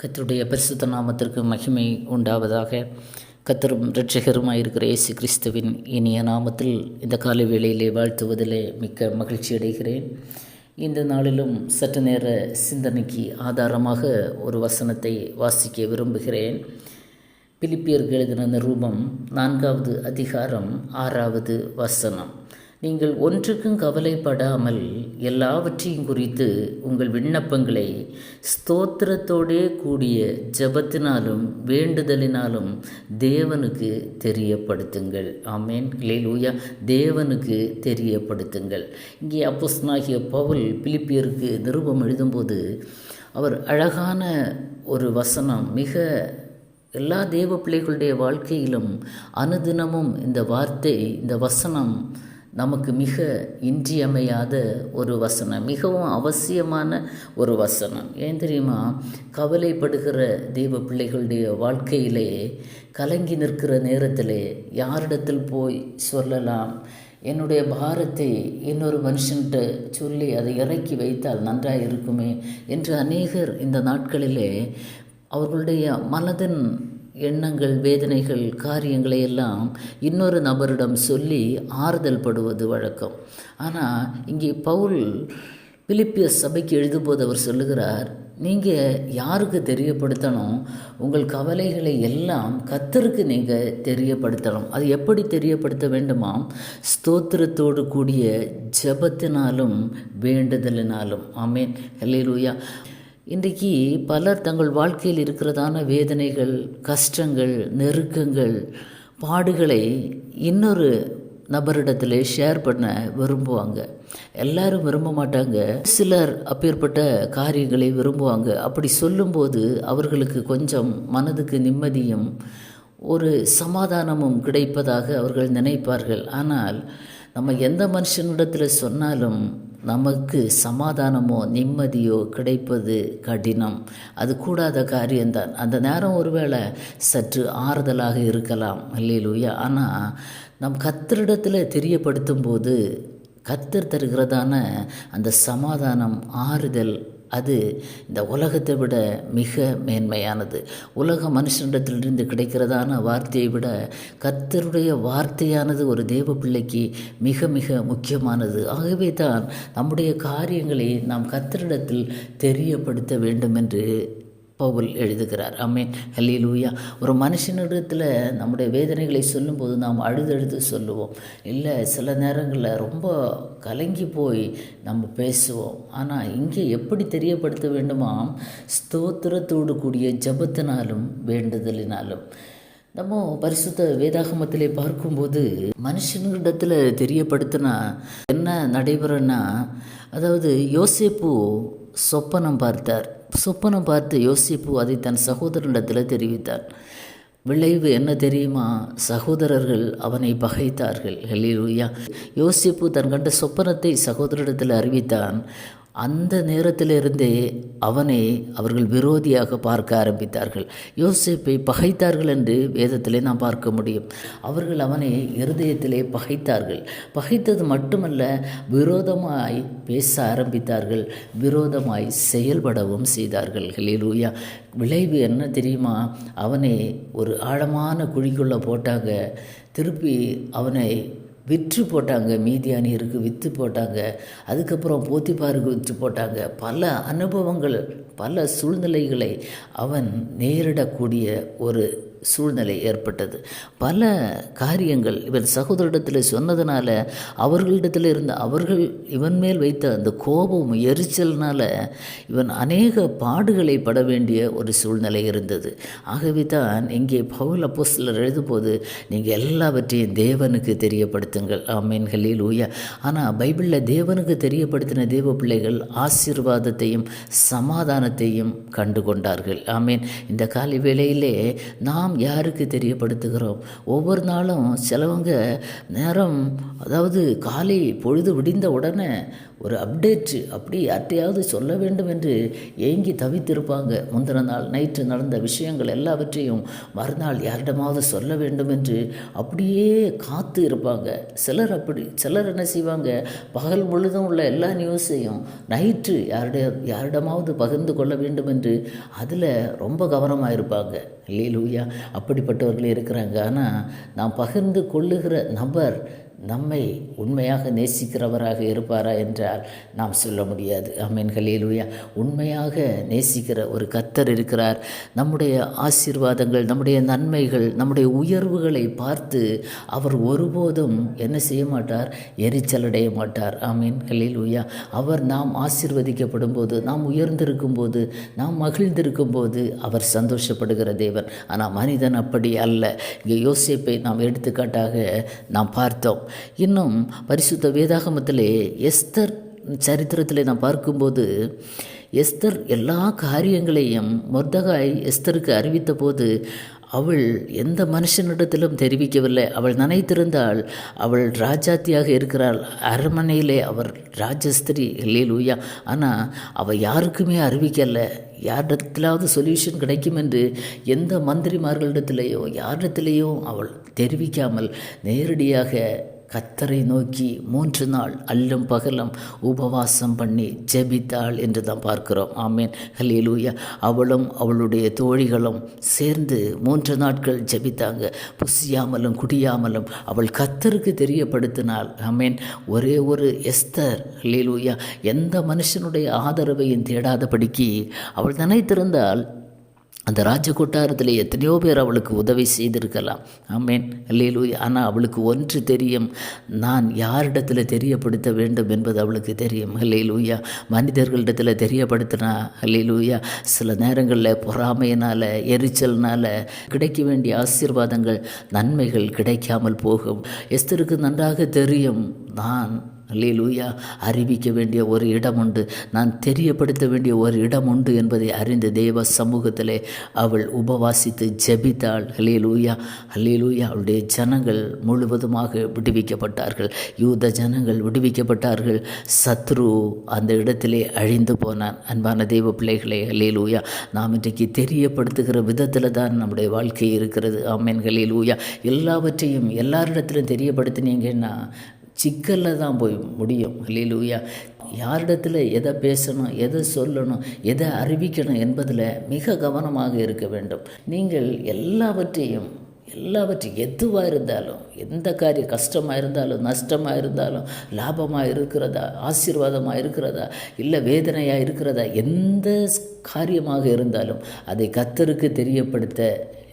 கத்தருடைய பரிசுத்த நாமத்திற்கு மகிமை உண்டாவதாக. கத்தரும் இரட்சகருமாய் இருக்கிற இயேசு கிறிஸ்துவின் இனிய நாமத்தில் இந்த காலை வேளையிலே வாழ்த்துவதிலே மிக்க மகிழ்ச்சி அடைகிறேன். இந்த நாளிலும் சற்று நேர சிந்தனைக்கு ஆதாரமாக ஒரு வசனத்தை வாசிக்க விரும்புகிறேன். பிலிப்பியர்கள் எழுதின நிரூபம் நான்காவது அதிகாரம் ஆறாவது வசனம். நீங்கள் ஒன்றுக்கும் கவலைப்படாமல் எல்லாவற்றையும் குறித்து உங்கள் விண்ணப்பங்களை ஸ்தோத்திரத்தோடே கூடிய ஜெபத்தினாலும் வேண்டுதலினாலும் தேவனுக்கு தெரியப்படுத்துங்கள். ஆமேன். லேலூயா தேவனுக்கு தெரியப்படுத்துங்கள். இங்கே அப்போஸ்னாகிய பவுல் பிலிப்பியருக்கு நிருபம் எழுதும்போது அவர் அழகான ஒரு வசனம் மிக எல்லா தேவ பிள்ளைகளுடைய வாழ்க்கையிலும் அனுதினமும் இந்த வார்த்தை இந்த வசனம் நமக்கு மிக இன்றியமையாத ஒரு வசனம் மிகவும் அவசியமான ஒரு வசனம். ஏன் தெரியுமா? கவலைப்படுகிற தெய்வ பிள்ளைகளுடைய வாழ்க்கையிலே கலங்கி நிற்கிற நேரத்திலே யாரிடத்தில் போய் சொல்லலாம்? என்னுடைய பாரத்தை இன்னொரு மனுஷன்கிட்ட சொல்லி அதை இறக்கி வைத்தால் நன்றாக இருக்குமே என்று அநேகர் இந்த நாட்களிலே அவர்களுடைய மனதின் எண்ணங்கள் வேதனைகள் காரியங்களை எல்லாம் இன்னொரு நபரிடம் சொல்லி ஆறுதல் படுவது வழக்கம். ஆனால் இங்கே பவுல் பிலிப்பிய சபைக்கு எழுதும்போது அவர் சொல்லுகிறார் நீங்கள் யாருக்கு தெரியப்படுத்தணும்? உங்கள் கவலைகளை எல்லாம் கத்தருக்கு நீங்கள் தெரியப்படுத்தணும். அது எப்படி தெரியப்படுத்த வேண்டுமாம் ஸ்தோத்திரத்தோடு கூடிய ஜபத்தினாலும் வேண்டுதலினாலும். ஆமேன். லூயா இன்றைக்கு பலர் தங்கள் வாழ்க்கையில் இருக்கிறதான வேதனைகள் கஷ்டங்கள் நெருக்கங்கள் பாடுகளை இன்னொரு நபரிடத்தில் ஷேர் பண்ண விரும்புவாங்க. எல்லாரும் விரும்ப மாட்டாங்க. சிலர் அப்பேற்பட்ட காரியங்களை விரும்புவாங்க. அப்படி சொல்லும்போது அவர்களுக்கு கொஞ்சம் மனதுக்கு நிம்மதியும் ஒரு சமாதானமும் கிடைப்பதாக அவர்கள் நினைப்பார்கள். ஆனால் நம்ம எந்த மனுஷனிடத்தில் சொன்னாலும் நமக்கு சமாதானமோ நிம்மதியோ கிடைப்பது கடினம். அது கூடாத காரியம்தான் அந்த நேரம் ஒருவேளை சற்று ஆறுதலாக இருக்கலாம். இல்லையிலூயா ஆனால் நம் கத்தரிடத்தில் தெரியப்படுத்தும் போது கத்தர் தருகிறதான அந்த சமாதானம் ஆறுதல் அது இந்த உலகத்தை விட மிக மேன்மையானது. உலக மனுஷனிடத்திலிருந்து கிடைக்கிறதான வார்த்தையை விட கர்த்தருடைய வார்த்தையானது ஒரு தேவ பிள்ளைக்கு மிக மிக முக்கியமானது. ஆகவே தான் நம்முடைய காரியங்களை நாம் கர்த்தரிடத்தில் தெரியப்படுத்த வேண்டும் என்று பவுல் எழுதுகிறார். Amen hallelujah. ஒரு மனுஷனிடத்தில் நம்முடைய வேதனைகளை சொல்லும்போது நாம் அழுதழுது சொல்லுவோம். இல்லை சில நேரங்களில் ரொம்ப கலங்கி போய் நம்ம பேசுவோம். ஆனால் இங்கே எப்படி தெரியப்படுத்த வேண்டுமாம் ஸ்தோத்திரத்தோடு கூடிய ஜபத்தினாலும் வேண்டுதலினாலும். நம்ம பரிசுத்த வேதாகமத்திலே பார்க்கும்போது மனுஷனிடத்தில் தெரியப்படுத்தினா என்ன நடைபெறன்னா அதாவது யோசேப்பு சொப்பனம் பார்த்தார். சொப்பனம் பார்த்து யோசிப்பு அதை தன் சகோதரனிடத்தில் தெரிவித்தார் விளைவு என்ன தெரியுமா? சகோதரர்கள் அவனை பகைத்தார்கள். ஹெல்லிலூயா. யோசிப்பு தன் கண்ட சொப்பனத்தை சகோதரிடத்தில் அறிவித்தான். அந்த நேரத்திலிருந்தே அவனை அவர்கள் விரோதியாக பார்க்க ஆரம்பித்தார்கள். யோசிப்பை பகைத்தார்கள் என்று வேதத்திலே நாம் பார்க்க முடியும். அவர்கள் அவனை இருதயத்திலே பகைத்தார்கள். பகைத்தது மட்டுமல்ல விரோதமாய் பேச ஆரம்பித்தார்கள். விரோதமாய் செயல்படவும் செய்தார்கள். ஹலிலூயா விளைவு என்ன தெரியுமா? அவனை ஒரு ஆழமான குழிக்குள்ளே போட்டாங்க. திருப்பி அவனை விற்று போட்டாங்க மீதியானியருக்கு விற்று போட்டாங்க அதுக்கப்புறம் போத்திப்பாருக்கு விற்று போட்டாங்க. பல அனுபவங்கள் பல சூழ்நிலைகளை அவன் நேரிடக்கூடிய ஒரு சூழ்நிலை ஏற்பட்டது. பல காரியங்கள் இவன் சகோதரிடத்தில் சொன்னதுனால அவர்களிடத்தில் இருந்த அவர்கள் இவன் மேல் வைத்த அந்த கோபம் எரிச்சல்னால இவன் அநேக பாடுகளை பட வேண்டிய ஒரு சூழ்நிலை இருந்தது. ஆகவே தான் இங்கே பவுல் அப்போ சிலர் எழுதும்போது நீங்கள் எல்லாவற்றையும் தேவனுக்கு தெரியப்படுத்துங்கள். ஆமீன்களில் ஊயா ஆனால் பைபிளில் தேவனுக்கு தெரியப்படுத்தின தேவ பிள்ளைகள் ஆசீர்வாதத்தையும் சமாதானத்தையும் கண்டு கொண்டார்கள் ஆமீன். இந்த காலை வேளையிலே நாம் நாம் யாருக்கு தெரியப்படுத்துகிறோம்? ஒவ்வொரு நாளும் சிலவங்க நேரம் அதாவது காலை பொழுது விடிந்த உடனே ஒரு அப்டேட் அப்படி யார்ட்டையாவது சொல்ல வேண்டும் என்று ஏங்கி தவித்திருப்பாங்க. முந்தின நாள் நைட்டு நடந்த விஷயங்கள் எல்லாவற்றையும் மறுநாள் யாரிடமாவது சொல்ல வேண்டும் என்று அப்படியே காத்து இருப்பாங்க. சிலர் அப்படி சிலர் என்ன செய்வாங்க? பகல் முழுதும் உள்ள எல்லா நியூஸையும் நைட்டு யாருடைய யாரிடமாவது பகிர்ந்து கொள்ள வேண்டும் என்று அதில் ரொம்ப கவனமாக இருப்பாங்க. இல்லையிலூயா அப்படிப்பட்டவர்கள் இருக்கிறாங்க. ஆனால் நாம் பகிர்ந்து கொள்ளுகிற நபர் நம்மை உண்மையாக நேசிக்கிறவராக இருப்பாரா என்றால் நாம் சொல்ல முடியாது. அமீன் ஹலேலுயா உண்மையாக நேசிக்கிற ஒரு கத்தர் இருக்கிறார். நம்முடைய ஆசீர்வாதங்கள் நம்முடைய நன்மைகள் நம்முடைய உயர்வுகளை பார்த்து அவர் ஒருபோதும் என்ன செய்ய மாட்டார்? எரிச்சலடைய மாட்டார். ஆமீன்களில் ஹலேலுயா அவர் நாம் ஆசீர்வதிக்கப்படும் போது நாம் உயர்ந்திருக்கும் போது நாம் மகிழ்ந்திருக்கும் போது அவர் சந்தோஷப்படுகிற தேவன். ஆனால் மனிதன் அப்படி அல்ல. இங்கே யோசிப்பை நாம் எடுத்துக்காட்டாக நாம் பார்த்தோம். இன்னும் பரிசுத்த வேதாகமத்திலே எஸ்தர் சரித்திரத்தில் நாம் பார்க்கும்போது எஸ்தர் எல்லா காரியங்களையும் மொர்தகாய் எஸ்தருக்கு அறிவித்த போது அவள் எந்த மனுஷனிடத்திலும் தெரிவிக்கவில்லை. அவள் நினைத்திருந்தால் அவள் ராஜாத்தியாக இருக்கிறாள். அரண்மனையிலே அவர் ராஜஸ்திரி லூயா ஆனால் அவள் யாருக்குமே அறிவிக்கலை. யாரிடத்திலாவது சொல்யூஷன் கிடைக்கும் என்று எந்த மந்திரிமார்களிடத்திலேயோ யாரிடத்திலேயோ அவள் தெரிவிக்காமல் நேரடியாக கத்தரை நோக்கி மூன்று நாள் அல்லும் பகலும் உபவாசம் பண்ணி ஜெபித்தாள் என்று தான் பார்க்கிறோம். ஆமேன். ஹலிலூயா அவளும் அவளுடைய தோழிகளும் சேர்ந்து மூன்று நாட்கள் ஜெபித்தாங்க. புசியாமலும் குடியாமலும் அவள் கத்தருக்கு தெரியப்படுத்தினாள். ஆமேன். ஒரே ஒரு எஸ்தர். ஹலிலூயா எந்த மனுஷனுடைய ஆதரவையும் தேடாதபடிக்கு அவள் நினைத்திருந்தால் அந்த ராஜ கொட்டாரத்தில் எத்தனையோ பேர் அவளுக்கு உதவி செய்திருக்கலாம். ஆமேன். அல்லேலூயா. ஆனால் அவளுக்கு ஒன்று தெரியும். நான் யாரிடத்தில் தெரியப்படுத்த வேண்டும் என்பது அவளுக்கு தெரியும். அல்லையிலூயா மனிதர்களிடத்தில் தெரியப்படுத்தினா அல்லையிலூயா சில நேரங்களில் பொறாமையினால் எரிச்சல்னால் கிடைக்க வேண்டிய ஆசீர்வாதங்கள் நன்மைகள் கிடைக்காமல் போகும். எஸ்தருக்கு நன்றாக தெரியும். நான் லூயா அறிவிக்க வேண்டிய ஒரு இடம் உண்டு நான் தெரியப்படுத்த வேண்டிய ஒரு இடம் உண்டு என்பதை அறிந்த தேவ சமூகத்திலே அவள் உபவாசித்து ஜெபித்தாள். லூயா லூயா அவளுடைய ஜனங்கள் முழுவதுமாக விடுவிக்கப்பட்டார்கள். யூத ஜனங்கள் விடுவிக்கப்பட்டார்கள். சத்ரு அந்த இடத்திலே அழிந்து போனான். அன்பான தெய்வ பிள்ளைகளே லூயா நாம் இன்றைக்கு தெரியப்படுத்துகிற விதத்தில் தான் நம்முடைய வாழ்க்கை இருக்கிறது. ஆமேன். லூயா எல்லாவற்றையும் எல்லாரிடத்திலும் தெரியப்படுத்தினீங்கன்னா சிக்கலில் தான் போய் முடியும். லூயா யாரிடத்தில் எதை பேசணும் எதை சொல்லணும் எதை அறிவிக்கணும் என்பதில் மிக கவனமாக இருக்க வேண்டும். நீங்கள் எல்லாவற்றையும் எல்லாவற்றையும் எதுவாக இருந்தாலும் எந்த காரியம் கஷ்டமாக இருந்தாலும் நஷ்டமாக இருந்தாலும் லாபமாக இருக்கிறதா ஆசீர்வாதமாக இருக்கிறதா இல்லை வேதனையாக இருக்கிறதா எந்த காரியமாக இருந்தாலும் அதை கத்தருக்கு தெரியப்படுத்த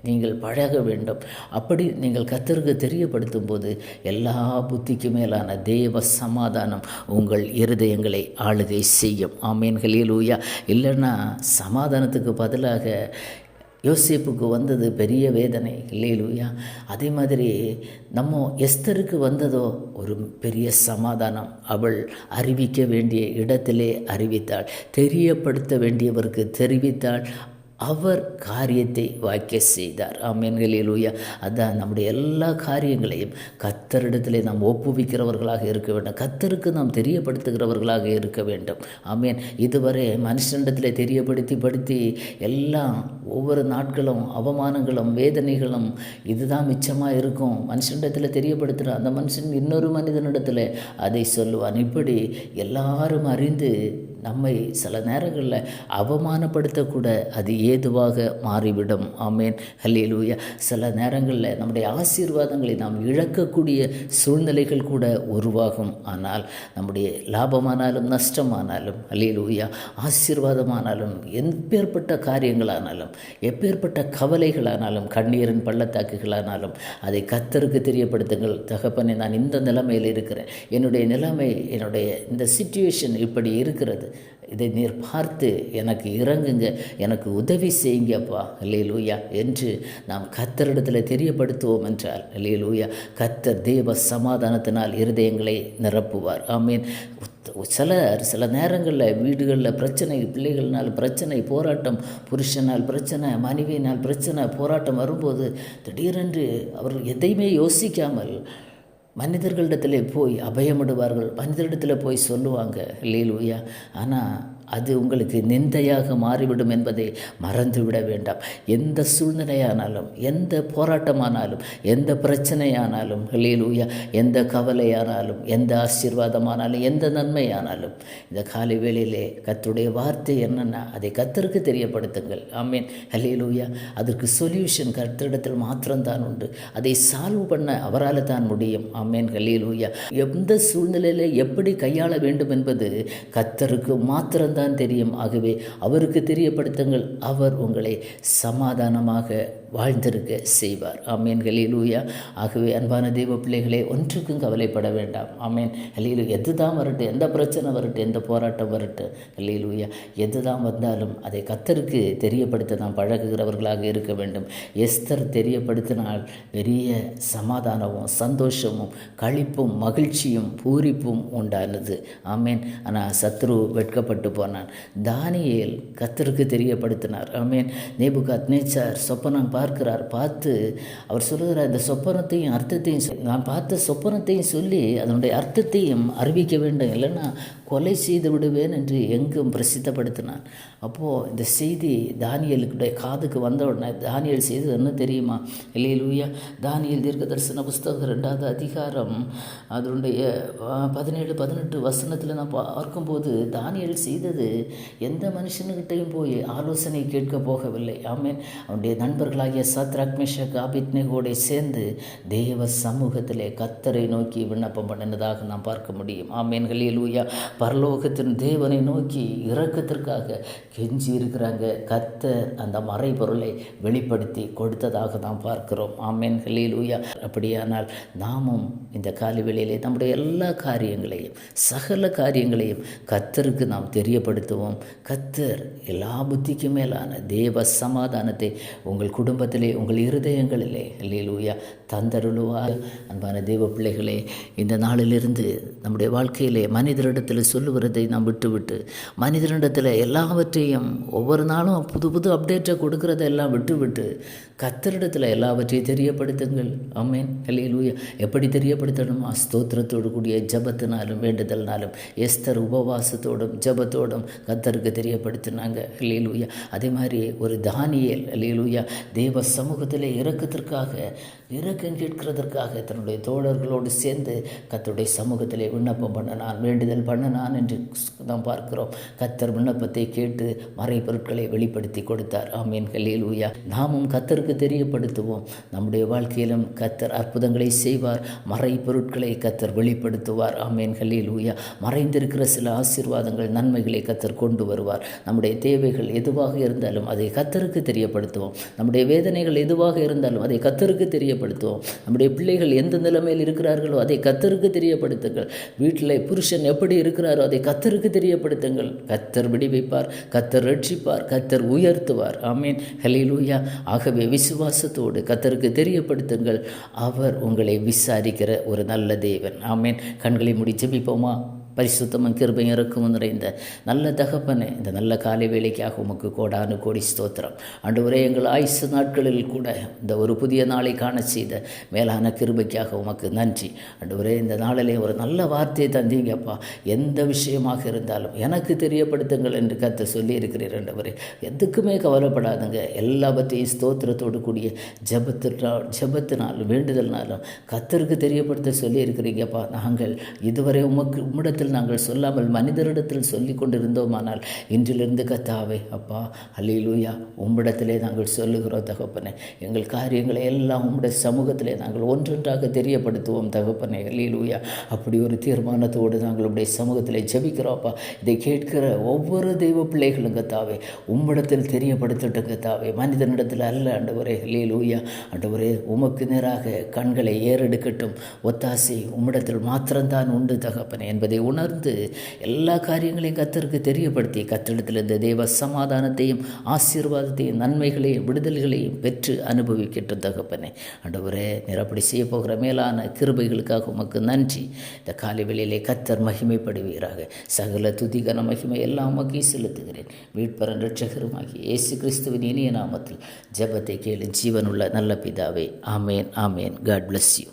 நீங்கள் பழக வேண்டும். அப்படி நீங்கள் கத்தருக்கு தெரியப்படுத்தும் போது எல்லா புத்திக்கு மேலான தேவ சமாதானம் உங்கள் இருதயங்களை ஆளுகை செய்யும். ஆமீன்களில் ஊயா இல்லைன்னா சமாதானத்துக்கு பதிலாக யோசிப்புக்கு வந்தது பெரிய வேதனை. இல்லையிலூயா அதே மாதிரி நம்ம எஸ்தருக்கு வந்ததோ ஒரு பெரிய சமாதானம். அவள் அறிவிக்க வேண்டிய இடத்திலே அறிவித்தாள். தெரியப்படுத்த வேண்டியவருக்கு தெரிவித்தாள். அவர் காரியத்தை வாய்க்க செய்தார். ஆமீன்களிலூயா அதான் நம்முடைய எல்லா காரியங்களையும் கத்தரிடத்திலே நாம் ஒப்புவிக்கிறவர்களாக இருக்க வேண்டும். கத்தருக்கு நாம் தெரியப்படுத்துகிறவர்களாக இருக்க வேண்டும். ஆமீன். இதுவரை மனுஷனிடத்தில் தெரியப்படுத்தி படுத்தி எல்லாம் ஒவ்வொரு நாட்களும் அவமானங்களும் வேதனைகளும் இதுதான் மிச்சமாக இருக்கும். மனுஷனிடத்தில் தெரியப்படுத்துகிற அந்த மனுஷன் இன்னொரு மனிதனிடத்தில் அதை சொல்லுவான். இப்படி எல்லாரும் அறிந்து நம்மை சில நேரங்களில் அவமானப்படுத்தக்கூட அது ஏதுவாக மாறிவிடும். ஆமேன். ஹல்லேலூயா. சில நேரங்களில் நம்முடைய ஆசீர்வாதங்களை நாம் இழக்கக்கூடிய சூழ்நிலைகள் கூட உருவாகும். ஆனால் நம்முடைய லாபமானாலும் நஷ்டமானாலும் ஹல்லேலூயா ஆசீர்வாதமானாலும் எப்பேற்பட்ட காரியங்களானாலும் எப்பேற்பட்ட கவலைகளானாலும் கண்ணீரின் பள்ளத்தாக்குகளானாலும் அதை கத்தருக்கு தெரியப்படுத்துங்கள். தகப்பனை நான் இந்த நிலைமையில் இருக்கிறேன். என்னுடைய நிலைமை என்னுடைய இந்த சுச்சுவேஷன் இப்படி இருக்கிறது. இதை நீர் பார்த்து எனக்கு இறங்குங்க எனக்கு உதவி செய்யுங்கப்பா லூயா என்று நாம் கத்தரிடத்தில் தெரியப்படுத்துவோம் என்றால் லூயா கத்தர் தேவ சமாதானத்தினால் இருதயங்களை நிரப்புவார். ஆமீன். சிலர் சில நேரங்களில் வீடுகளில் பிரச்சனை பிள்ளைகள்னால் பிரச்சனை போராட்டம் புருஷனால் பிரச்சனை மனைவியினால் பிரச்சனை போராட்டம் வரும்போது திடீரென்று அவர் எதையுமே யோசிக்காமல் மனிதர்களிடத்தில் போய் அபயமிடுவார்கள். மனிதரிடத்தில் போய் சொல்லுவாங்க. லீலூயா ஆனால் அது உங்களுக்கு நிந்தையாக மாறிவிடும் என்பதை மறந்துவிட வேண்டாம். எந்த சூழ்நிலையானாலும் எந்த போராட்டமானாலும் எந்த பிரச்சனையானாலும் ஹல்லேலூயா எந்த கவலையானாலும் எந்த ஆசீர்வாதமானாலும் எந்த நன்மையானாலும் இந்த காலை வேளையிலே கத்தருடைய வார்த்தை என்னென்னா அதை கத்தருக்கு தெரியப்படுத்துங்கள். ஆமேன். ஹல்லேலூயா. அதற்கு சொல்யூஷன் கர்த்தரிடத்தில் மாத்திரம்தான் உண்டு. அதை சால்வ் பண்ண அவரால் தான் முடியும். ஆமேன். ஹல்லேலூயா. எந்த சூழ்நிலையில் எப்படி கையாள வேண்டும் என்பது கத்தருக்கு மாத்திரம் தான் தெரியும். ஆகவே அவருக்கு தெரியப்படுத்துங்கள். அவர் உங்களை சமாதானமாக வாழ்ந்திருக்க செய்வார். ஆமேன். ஹலீலூயா ஆகவே அன்பான தெய்வ பிள்ளைகளே ஒன்றுக்கும் கவலைப்பட வேண்டாம். ஆமேன். ஹலீலு எது தான் வரட்டும் எந்த பிரச்சனை வரட்டும் எந்த போராட்டம் வரட்டும் ஹலீலூயா எது தான் வந்தாலும் அதை கத்தருக்கு தெரியப்படுத்த நாம் பழகுகிறவர்களாக இருக்க வேண்டும். எஸ்தர் தெரியப்படுத்தினால் பெரிய சமாதானமும் சந்தோஷமும் களிப்பும் மகிழ்ச்சியும் பூரிப்பும் உண்டானது. ஆமேன். ஆனால் சத்ரு வெட்கப்பட்டு போனான். தானியேல் கத்தருக்கு தெரியப்படுத்தினார். ஆமேன். நேபுகாத் நேச்சார் சொப்பனம் பார்க்கிறார். பார்த்து அவர் சொல்லுகிறார் இந்த சொப்பனத்தையும் அர்த்தத்தையும் நான் பார்த்த சொப்பனத்தையும் சொல்லி அதனுடைய அர்த்தத்தையும் அறிவிக்க வேண்டும். இல்லைன்னா கொலை செய்து விடுவேன் என்று எங்கும் பிரசித்தப்படுத்தினான். அப்போது இந்த செய்தி தானியலுடைய காதுக்கு வந்த உடனே தானியல் செய்தது என்ன தெரியுமா? இல்லையிலூயா தானியல் தீர்க்க தரிசன புஸ்தகம் ரெண்டாவது அதிகாரம் அதனுடைய பதினேழு பதினெட்டு வசனத்தில் நான் பார்க்கும்போது தானியல் செய்தது எந்த மனுஷனுக்கிட்டையும் போய் ஆலோசனை கேட்க போகவில்லை. ஆமே அவனுடைய ராஜாவாகிய சத்ராக் மேஷக் சேர்ந்து தேவ சமூகத்திலே கத்தரை நோக்கி விண்ணப்பம் பண்ணினதாக நாம் பார்க்க முடியும். ஆமேன்களே லூயா பரலோகத்தின் தேவனை நோக்கி இறக்கத்திற்காக கெஞ்சி இருக்கிறாங்க கத்தர் அந்த மறைபொருளை வெளிப்படுத்தி கொடுத்ததாக நாம் பார்க்கிறோம். ஆமேன்களே லூயா அப்படியானால் நாமும் இந்த காலை வேளையிலே நம்முடைய எல்லா காரியங்களையும் சகல காரியங்களையும் கத்தருக்கு நாம் தெரியப்படுத்துவோம். கத்தர் எல்லா புத்திக்கும் மேலான தேவ சமாதானத்தை உங்கள் குடும்பத்திலே உங்கள் இருதயங்களிலே ஹல்லேலூயா தந்தருளுவார் அன்பான தேவ பிள்ளைகளே இந்த நாளிலிருந்து நம்முடைய வாழ்க்கையிலே மனிதரிடத்தில் சொல்லுவதை நாம் விட்டுவிட்டு மனிதனிடத்தில் எல்லாவற்றையும் ஒவ்வொரு நாளும் புது புது அப்டேட்டை கொடுக்கறதெல்லாம் விட்டுவிட்டு கத்தரிடத்தில் எல்லாவற்றையும் தெரியப்படுத்துங்கள். Amen hallelujah. எப்படி தெரியப்படுத்தணுமா? ஸ்தோத்திரத்தோடு கூடிய ஜபத்தினாலும் வேண்டுதல்னாலும் எஸ்தர் உபவாசத்தோடும் ஜபத்தோடும் கத்தருக்கு தெரியப்படுத்தினாங்க. ஹல்லேலூயா. அதே மாதிரி ஒரு தானியல் ஹல்லேலூயா தேவ சமூகத்தில் இறக்கத்திற்காக இறக்கம் கேட்கிறதற்காக தன்னுடைய தோழர்களோடு சேர்ந்து கத்தருடைய சமூகத்திலே விண்ணப்பம் பண்ணனான் வேண்டுதல் பண்ணனான் என்று நாம் பார்க்கிறோம். கத்தர் விண்ணப்பத்தை கேட்டு மறைபொருட்களை வெளிப்படுத்தி கொடுத்தார். ஆமீன் ஹல்லேலூயா. நாமும் கத்தருக்கு தெரியப்படுத்துவோம். நம்முடைய வாழ்க்கையிலும் கத்தர் அற்புதங்களை செய்வார். மறைபொருட்களை கத்தர் வெளிப்படுத்துவார். ஆமீன் ஹல்லேலூயா. மறைந்திருக்கிற சில ஆசீர்வாதங்கள் நன்மைகளை கத்தர் கொண்டு வருவார். நம்முடைய தேவைகள் எதுவாக இருந்தாலும் அதை கத்தருக்கு தெரியப்படுத்துவோம். நம்முடைய வேதனைகள் எதுவாக இருந்தாலும் அதை கத்தருக்கு தெரிய தெரியப்படுத்துவோம். நம்முடைய பிள்ளைகள் எந்த நிலைமையில் இருக்கிறார்களோ அதை கத்தருக்கு தெரியப்படுத்துங்கள். வீட்டில் புருஷன் எப்படி இருக்கிறாரோ அதை கத்தருக்கு தெரியப்படுத்துங்கள். கத்தர் விடுவிப்பார் கத்தர் ரட்சிப்பார் கத்தர் உயர்த்துவார். ஆமீன். ஹலிலூயா ஆகவே விசுவாசத்தோடு கத்தருக்கு தெரியப்படுத்துங்கள். அவர் உங்களை விசாரிக்கிற ஒரு நல்ல தேவன். ஆமீன். கண்களை முடி ஜெபிப்போமா? பரிசுத்தமும் கிருபையும் இறக்கமும் நிறைந்த நல்ல தகப்பனே இந்த நல்ல காலை வேலைக்காக உமக்கு கோடானு கோடி ஸ்தோத்திரம். ஆண்டவரே எங்கள் ஆயுசு நாட்களில் கூட இந்த ஒரு புதிய நாளை காண செய்த மேலான கிருபைக்காக உமக்கு நன்றி. ஆண்டவரே இந்த நாளிலே ஒரு நல்ல வார்த்தையை தந்தீங்கப்பா எந்த விஷயமாக இருந்தாலும் எனக்கு தெரியப்படுத்துங்கள் என்று கத்த சொல்லியிருக்கிறீர் ஆண்டவரே. எதுக்குமே கவலைப்படாதுங்க. எல்லாவற்றையும் ஸ்தோத்திரத்தோடு கூடிய ஜபத்தினால் ஜபத்தினாலும் வேண்டுதல்னாலும் கத்தருக்கு தெரியப்படுத்த சொல்லியிருக்கிறீங்கப்பா நாங்கள் இதுவரை உமக்கு உம்மிடத்தில் நாங்கள் சொல்லாமல் மனிதரிடத்தில் சொல்லி கொண்டிருந்தோமானால் இன்றிலிருந்து கத்தாவே அப்பா அல்லேலூயா உம்மிடத்திலே நாங்கள் சொல்லுகிறோம் தகப்பனே. எங்கள் காரியங்களை எல்லாம் உம்முடைய சமூகத்திலே நாங்கள் ஒன்றொன்றாக தெரியப்படுத்துவோம் தகப்பனே அல்லேலூயா. அப்படி ஒரு தீர்மானத்தோடு நாங்கள் உடைய சமூகத்திலே ஜபிக்கிறோம்ப்பா இதை கேட்கிற ஒவ்வொரு தெய்வ பிள்ளைகளும் கத்தாவே உம்மிடத்தில் தெரியப்படுத்திட்டு கத்தாவே. மனிதனிடத்தில் அல்ல ஆண்டவரே அல்லேலூயா. ஆண்டவரே உமக்கு நேராக கண்களை ஏறெடுக்கட்டும். ஒத்தாசை உம்மிடத்தில் மாத்திரம்தான் உண்டு தகப்பனே என்பதை உணர்ந்து எல்லா காரியங்களையும் கத்தருக்கு தெரியப்படுத்தி கத்திடத்திலிருந்து தேவ சமாதானத்தையும் ஆசீர்வாதத்தையும் நன்மைகளையும் விடுதல்களையும் பெற்று அனுபவிக்கட்டும் தகப்பனே. ஆண்டவரே நிரப்படி செய்ய போகிற மேலான கிருபைகளுக்காக உமக்கு நன்றி. இந்த காலை வெளியிலே கத்தர் மகிமைப்படுவீராக. சகல துதிகன மகிமை எல்லாம் உமக்கே செலுத்துகிறேன். மீட்பரன் ரட்சகருமாகி இயேசு கிறிஸ்துவின் இனிய நாமத்தில் ஜெபத்தை கேளு ஜீவனுள்ள நல்ல பிதாவே. Amen amen. God bless you